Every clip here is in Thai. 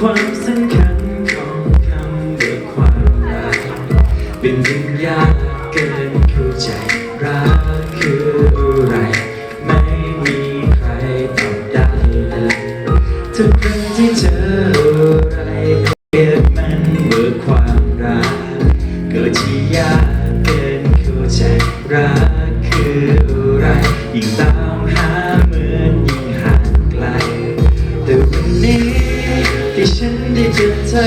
ความสำคัญของคำว่าความรักเป็นยิ่งยากเกินเข้าใจรักคืออะไร ไม่มีใครตอบได้เลยทุกครั้งที่เจออะไรก็เรียกมันว่าความรักก็ที่ยากเกินเข้าใจรัก ที่ฉันได้เจอเธอ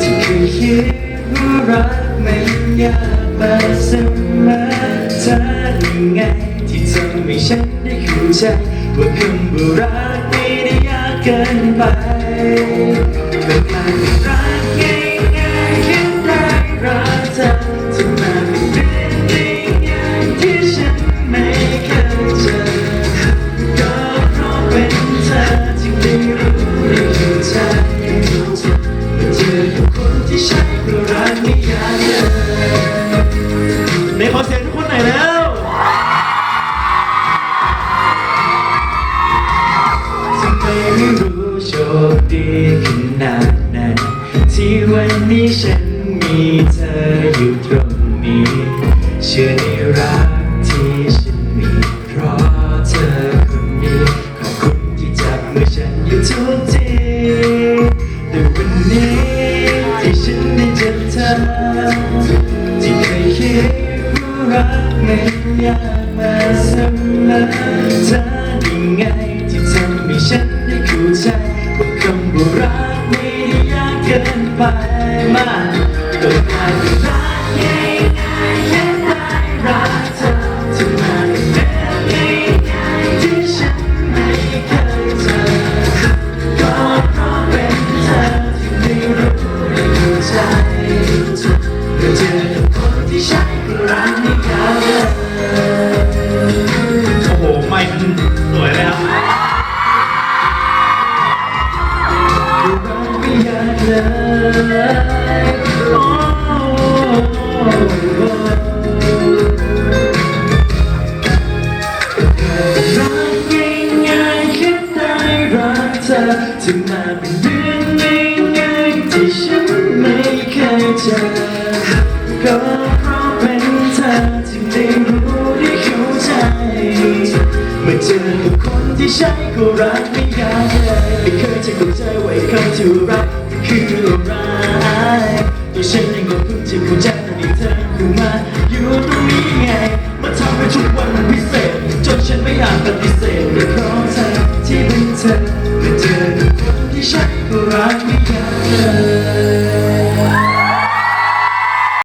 ที่เคยคิดว่ารักมันยากมาเสมอเธอยังไงที่ทำให้ฉันได้เข้าใจว่าคำว่ารักไม่ได้ยากเกินไปแต่การรัก วันนี้ฉันมีเธออยู่ตรงนี้ เชื่อในรักที่ฉันมี เพราะเธอคนนี้ ขอบคุณที่จับมือฉันอยู่ทุกทีแต่วันนี้ที่ฉันได้เจอเธอที่เคยคิดว่ารักไมันยากมาเสมอเธอยังไงที่ทำให้ฉัน เกินไปมากก็กลายเป็นรักง่ายๆแค่ได้รักเธอจะมาเป็นเองง่ายที่ฉันไม่เคยเจอก็เพราะเป็นเธอที่ได้รู้ได้เข้ใจเมื่อเจอกับคนที่ใช่ก็รักไม่ยา เลยโอ้รักง่ายๆแค่ได้รักเธอจะมาเป็นเรื่องง่ายๆที่ฉันไม่เคยเจอก็เพราะเป็นเธอจึงได้รู้ได้เข้าใจเมื่อเจอกับคนที่ใช่ก็รักไม่ยากเลยไม่เคยจะเข้าใจว่าไอ้คำที่รัก คืออะไรตัวฉันเองก็เพิ่งจะเข้าใจตอนที่เธอคือมาอยู่ตรงนี้ไงมาทำให้ทุกวันมันพิเศษ จนฉันไม่อยากปฏิเสธเลยเพราะเธอที่เป็นเธอเมื่อเจอคนที่ใช่ก็รัก